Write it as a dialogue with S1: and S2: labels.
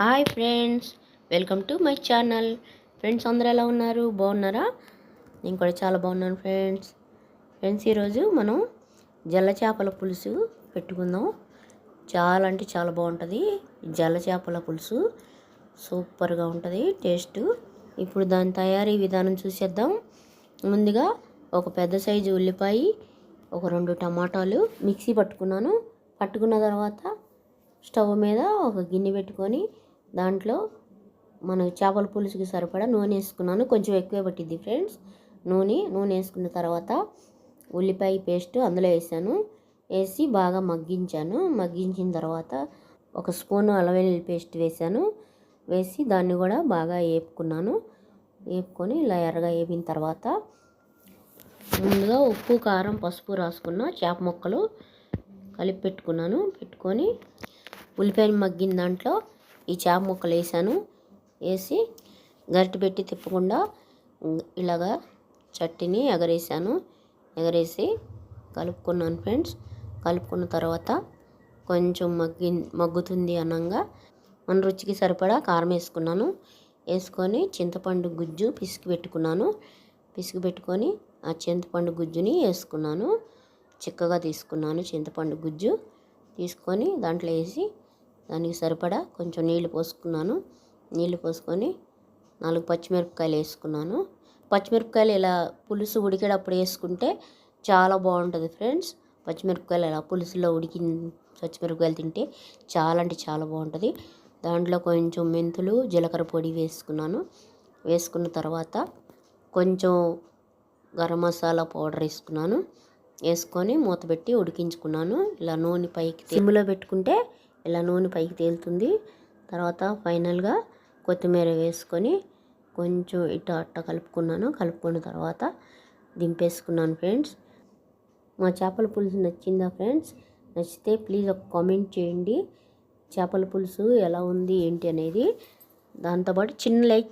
S1: Hi friends welcome to my channel. Friends అందరూ ఎలా ఉన్నారు? బాగున్నారా? నేను కూడా చాలా బాగున్నాను ఫ్రెండ్స్. ఫ్రెండ్స్ ఈరోజు మనం జల్ల చేపల పులుసు పెట్టుకుందాం. చాలా అంటే చాలా బాగుంటుంది. జల్ల చేపల పులుసు సూపర్గా ఉంటుంది టేస్ట్. ఇప్పుడు దాని తయారీ విధానం చూసేద్దాం. ముందుగా ఒక పెద్ద సైజు ఉల్లిపాయ ఒక రెండు టమాటాలు మిక్సీ పట్టుకున్నాను. పట్టుకున్న తర్వాత స్టవ్ మీద ఒక గిన్నె పెట్టుకొని దాంట్లో మన చేపల పులుసుకి సరిపడా నూనె వేసుకున్నాను. కొంచెం ఎక్కువే పట్టింది ఫ్రెండ్స్. నూనె నూనె వేసుకున్న తర్వాత ఉల్లిపాయ పేస్ట్ అందులో వేసాను. వేసి బాగా మగ్గించాను. మగ్గించిన తర్వాత ఒక స్పూను అల్లవెల్లుల్లి పేస్ట్ వేసాను. వేసి దాన్ని కూడా బాగా వేపుకున్నాను వేపుకొని ఇలా ఎర్రగా వేపిన తర్వాత ముందుగా ఉప్పు కారం పసుపు రాసుకున్న చేప ముక్కలు కలిపి పెట్టుకున్నాను. పెట్టుకొని ఉల్లిపాయలు మగ్గిన దాంట్లో ఈ చేప ముక్కలు వేసాను. వేసి గరిటె పెట్టి తిప్పకుండా ఇలాగా చట్టిని ఎగరేసాను. ఎగరేసి కలుపుకున్నాను ఫ్రెండ్స్. కలుపుకున్న తర్వాత కొంచెం మగ్గి మగ్గుతుంది అనంగా మన రుచికి సరిపడా కారం వేసుకున్నాను. వేసుకొని చింతపండు గుజ్జు పిసికి పెట్టుకున్నాను. పిసికి పెట్టుకొని ఆ చింతపండు గుజ్జుని వేసుకున్నాను. చిక్కగా తీసుకున్నాను చింతపండు గుజ్జు. తీసుకొని దాంట్లో వేసి దానికి సరిపడా కొంచెం నీళ్ళు పోసుకున్నాను. నీళ్ళు పోసుకొని నాలుగు పచ్చిమిరపకాయలు వేసుకున్నాను. పచ్చిమిరపకాయలు ఇలా పులుసు ఉడికేటప్పుడు వేసుకుంటే చాలా బాగుంటుంది ఫ్రెండ్స్. పచ్చిమిరపకాయలు ఇలా పులుసులో ఉడికి పచ్చిమిరపకాయలు తింటే చాలా అంటే చాలా బాగుంటుంది. దాంట్లో కొంచెం మెంతులు జీలకర్ర పొడి వేసుకున్నాను. వేసుకున్న తర్వాత కొంచెం గరం మసాలా పౌడర్ వేసుకున్నాను. వేసుకొని మూత పెట్టి ఉడికించుకున్నాను. ఇలా నూనె పైకి సిమ్లో పెట్టుకుంటే ఇలా నూనె పైకి తేలుతుంది. తర్వాత ఫైనల్గా కొత్తిమీర వేసుకొని కొంచెం ఇట్ట అట్ట కలుపుకున్నాను. కలుపుకున్న తర్వాత దింపేసుకున్నాను ఫ్రెండ్స్. మా చేపల పులుసు నచ్చిందా ఫ్రెండ్స్? నచ్చితే ప్లీజ్ ఒక కామెంట్ చేయండి. చేపల పులుసు ఎలా ఉంది ఏంటి అనేది. దాంతోపాటు చిన్న లైక్